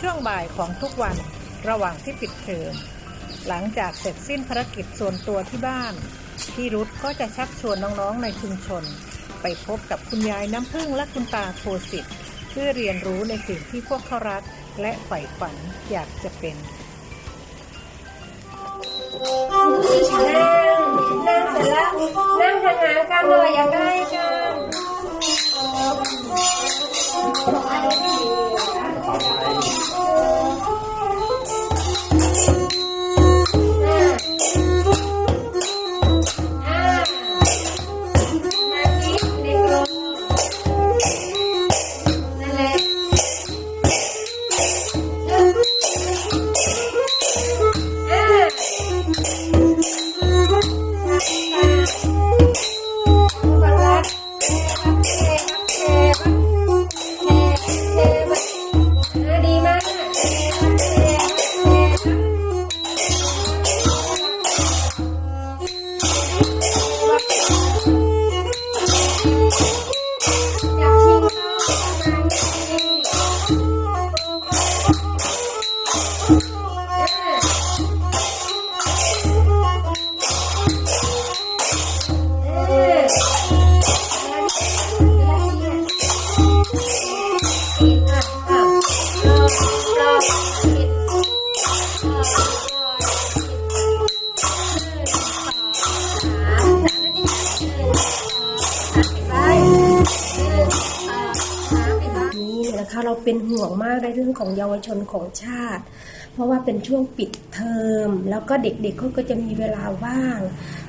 ช่วงบ่ายของทุกวันระหว่างที่ปิดเทอมหลังจากเสร็จสิ้นภารกิจส่วนตัวที่บ้าน พี่รุธก็จะชักชวนน้องๆในชุมชน ไปพบกับคุณยายน้ำพึ่งและคุณตาโคสิทธิ์เพื่อเรียนรู้ในสิ่งที่พวกเขารักและใฝ่ฝันอยากจะเป็นนั่งนั่งเสร็จแล้วนั่งทางหางกันหน่อยอย่าใกล้กัน นี้นะคะเราเป็นห่วงมากในเรื่องของเยาวชนของชาติ เพราะว่าเป็นช่วงปิดเทอม แล้วก็เด็กๆเขาก็จะมีเวลาว่าง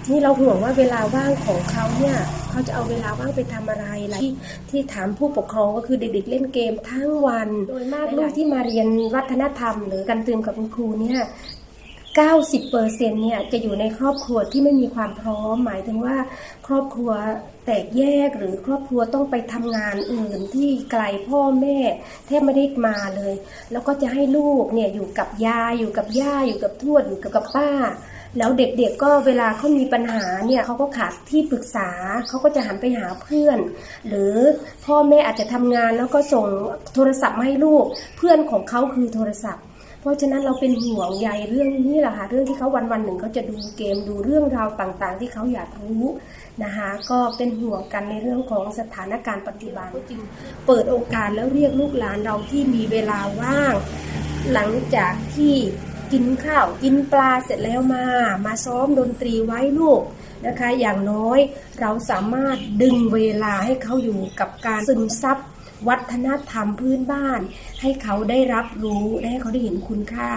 ทีนี้เราห่วงว่าเวลาว่างของเขาเนี่ยเขาจะเอาเวลาว่างไปทำอะไรล่ะที่ที่ถามผู้ปกครองก็คือเด็กๆเล่นเกมทั้งวัน โดยมากลูกที่มาเรียนวัฒนธรรม หรือการตื่มกับคุณครูเนี่ย 90เปอร์เนี่ยจะอยู่ในครอบครัวที่ไม่มีความพร้อม หมายถึงว่าครอบครัวแตกแยกหรือครอบครัวต้องไปทำงานอื่นที่ไกลพ่อแม่แทบไม่ได้มาเลย แล้วก็จะให้ลูกเนี่ยอยู่กับยายอยู่กับย่าอยู่กับทวดอยู่กับป้า แล้วเด็กๆก็เวลาเขามีปัญหาเนี่ยเขาก็ขาดที่ปรึกษาเขาก็จะหันไปหาเพื่อน หรือพ่อแม่อาจจะทำงานแล้วก็ส่งโทรศัพท์มาให้ลูก เพื่อนของเขาคือโทรศัพท์ เพราะฉะนั้นเราเป็นห่วงใยเรื่องนี้แหละค่ะเรื่องที่เขาวันวันหนึ่งเขาจะดูเกมดูเรื่องราวต่างๆ ที่เขาอยากรู้นะคะก็เป็นห่วงกันในเรื่องของสถานการณ์ปัจจุบันจึงเปิดโอกาสแล้วเรียกลูกหลานเราที่มีเวลาว่าง หลังจากที่กินข้าวกินปลาเสร็จแล้วมา มาซ้อมดนตรีไว้ลูกนะคะ อย่างน้อยเราสามารถดึงเวลาให้เขาอยู่กับการซึมซับ วัฒนธรรมพื้นบ้าน ให้เขาได้รับรู้ให้เขาได้เห็นคุณค่า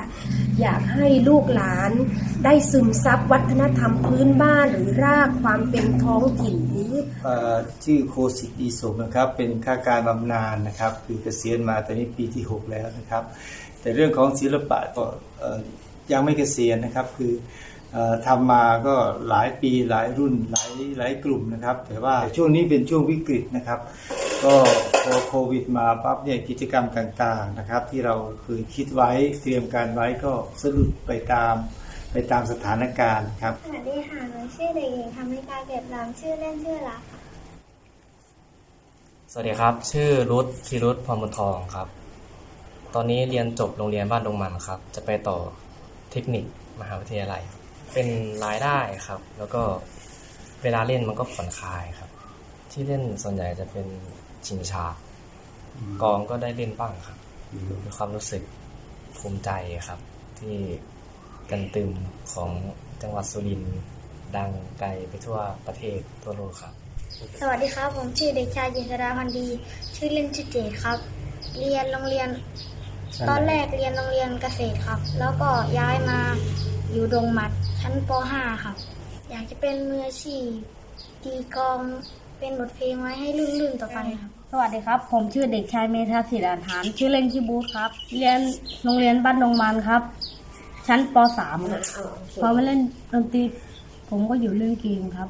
อยากให้ลูกหลานได้ซึมซับวัฒนธรรมพื้นบ้านหรือรากความเป็นท้องถิ่นหรือชื่อโคสิตดีสมนะครับเป็นข้าการบำนาญนะครับ คือเกษียณมาตอนนี้ปีที่ 6 แล้วนะครับ แต่เรื่องของศิลปะก็ยังไม่เกษียณนะครับคือเอ่อทำมาก็หลายปีหลายรุ่นหลายหลายกลุ่มนะครับ แต่ว่าช่วงนี้เป็นช่วงวิกฤตนะครับ ก็พอโควิดมาปั๊บเนี่ยกิจกรรมต่างๆนะครับ ที่เราเคยคิดไว้เตรียมการไว้ก็สะดุดไปตามไปตามสถานการณ์ครับสวัสดีค่ะหนูชื่อเด็กหญิงธรรมิกาเก็บลำชื่อเล่นชื่อรักค่ะสวัสดีครับ ชื่อรุทธีรุทพรหมบุญทองครับ ตอนนี้เรียนจบโรงเรียนบ้านดงมันครับ จะไปต่อเทคนิคมหาวิทยาลัย เป็นรายได้ครับ แล้วก็เวลาเล่นมันก็ผ่อนคลายครับ ที่เล่นส่วนใหญ่จะเป็น ชิงชากองก็ได้เล่นบ้างครับมีความรู้สึกภูมิใจครับ ที่กันตึมของจังหวัดสุรินทร์ดังไกลไปทั่วประเทศทั่วโลกครับ สวัสดีครับผมชื่อเด็กชายจินตราพันธ์ดี ชื่อเล่นชื่อเจดครับ เรียนโรงเรียน ตอนแรกเรียนโรงเรียนเกษตรครับ แล้วก็ย้ายมาอยู่ดงหมัดชั้นป .5 ครับ อยากจะเป็นมืออาชีพตีกลองเป็นบทเพลงไว้ให้ลื่นๆต่อไปครับ สวัสดีครับ ผมชื่อเด็กชายเมธาศิลาฐาน ชื่อเล่นชื่อบูธครับ เรียนโรงเรียนบ้านดงมันครับ ชั้นป .3 ครับพอมาเล่นดนตรีผมก็อยู่เรื่องเกมครับ